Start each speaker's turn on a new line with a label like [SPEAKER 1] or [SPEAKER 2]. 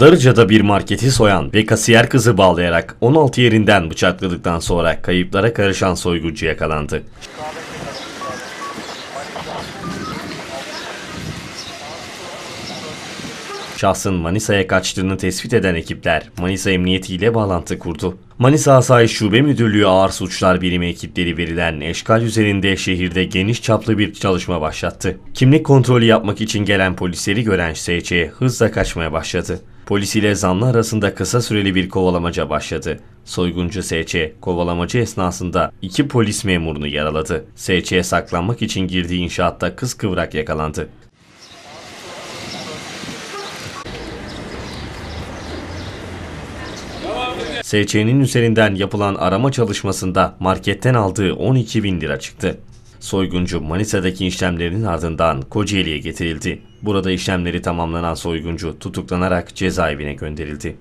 [SPEAKER 1] Darıca'da bir marketi soyan ve kasiyer kızı bağlayarak 16 yerinden bıçakladıktan sonra kayıplara karışan soyguncu yakalandı. Şahsın Manisa'ya kaçtığını tespit eden ekipler Manisa Emniyeti ile bağlantı kurdu. Manisa Asayiş Şube Müdürlüğü Ağır Suçlar Birimi ekipleri verilen eşkal üzerinde şehirde geniş çaplı bir çalışma başlattı. Kimlik kontrolü yapmak için gelen polisleri gören SC hızla kaçmaya başladı. Polis ile zanlı arasında kısa süreli bir kovalamaca başladı. Soyguncu SC kovalamacı esnasında iki polis memurunu yaraladı. SC saklanmak için girdiği inşaatta kız kıvrak yakalandı. SC'nin üzerinden yapılan arama çalışmasında marketten aldığı 12 bin lira çıktı. Soyguncu Manisa'daki işlemlerinin ardından Kocaeli'ye getirildi. Burada işlemleri tamamlanan soyguncu tutuklanarak cezaevine gönderildi.